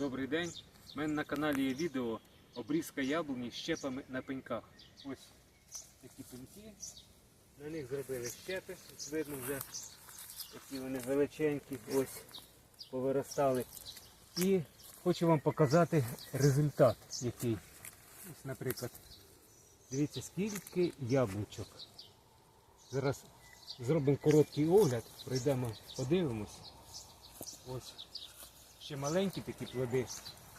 Добрий день. У мене на каналі є відео обрізка яблуні щепами на пеньках. Ось такі пеньки. На них зробили щепи. Видно вже такі вони величенькі, ось повиростали. І хочу вам показати результат, який. Ось, наприклад, дивіться, скільки яблучок. Зараз зробимо короткий огляд, пройдемо, подивимось. Ось ще маленькі такі плоди.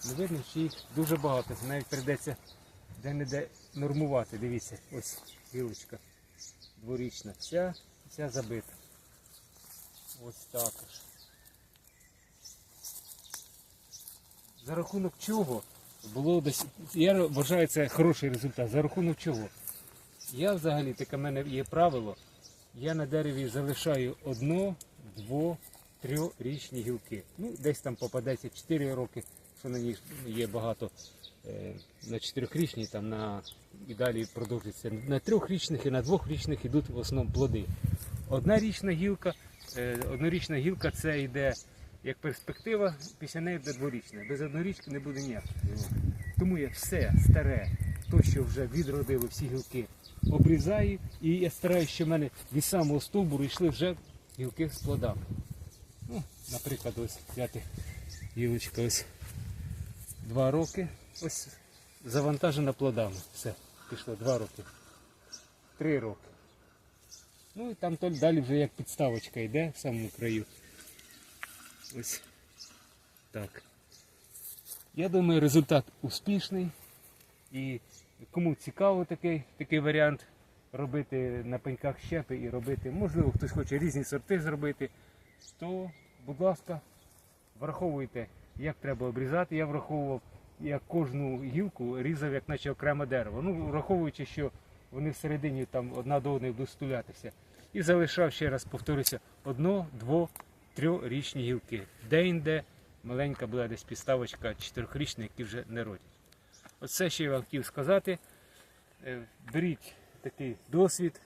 Не видно, що їх дуже багато. Навіть прийдеться де-не-де нормувати. Дивіться, ось гілочка дворічна. Вся, вся забита. Ось також. За рахунок чого було десь. Я вважаю це хороший результат. За рахунок чого? Я взагалі таке в мене є правило. Я на дереві залишаю одно, дво, трьохрічні гілки. Ну, десь там попадеться 4 роки, що на них є багато е, на чотирьохрічні, там на і далі продовжується. На трьохрічних і на двохрічних йдуть в основному плоди. Одна річна гілка, е, однорічна гілка це йде як перспектива, після неї буде дворічна. Без однорічки не буде ніяких гілок. Тому я все старе, то, що вже відродили всі гілки, обрізаю, і я стараюся, щоб в мене від самого стовбуру йшли вже гілки з плодами. Ну, наприклад, ось взяти гілочка ось два роки. Ось завантажена плодами. Все, пішло два роки. Три роки. Ну і там то далі вже як підставочка йде в самому краю. Ось так. Я думаю, результат успішний. І кому цікаво такий, такий варіант робити на пеньках щепи і робити, можливо, хтось хоче різні сорти зробити, то, будь ласка, враховуйте, як треба обрізати. Я враховував, як кожну гілку різав, як наче окреме дерево. Ну, враховуючи, що вони всередині там одна до одної будуть стулятися. І залишав, ще раз повторюся, одно, дво, трьохрічні гілки. Де-інде маленька була десь підставочка чотирьохрічна, які вже не родять. Оце ще я вам хотів сказати. Е, Беріть такий досвід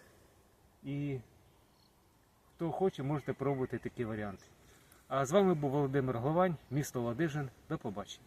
і хто хоче, можете пробувати такі варіанти. А з вами був Володимир Гловань, місто Ладижин. До побачення.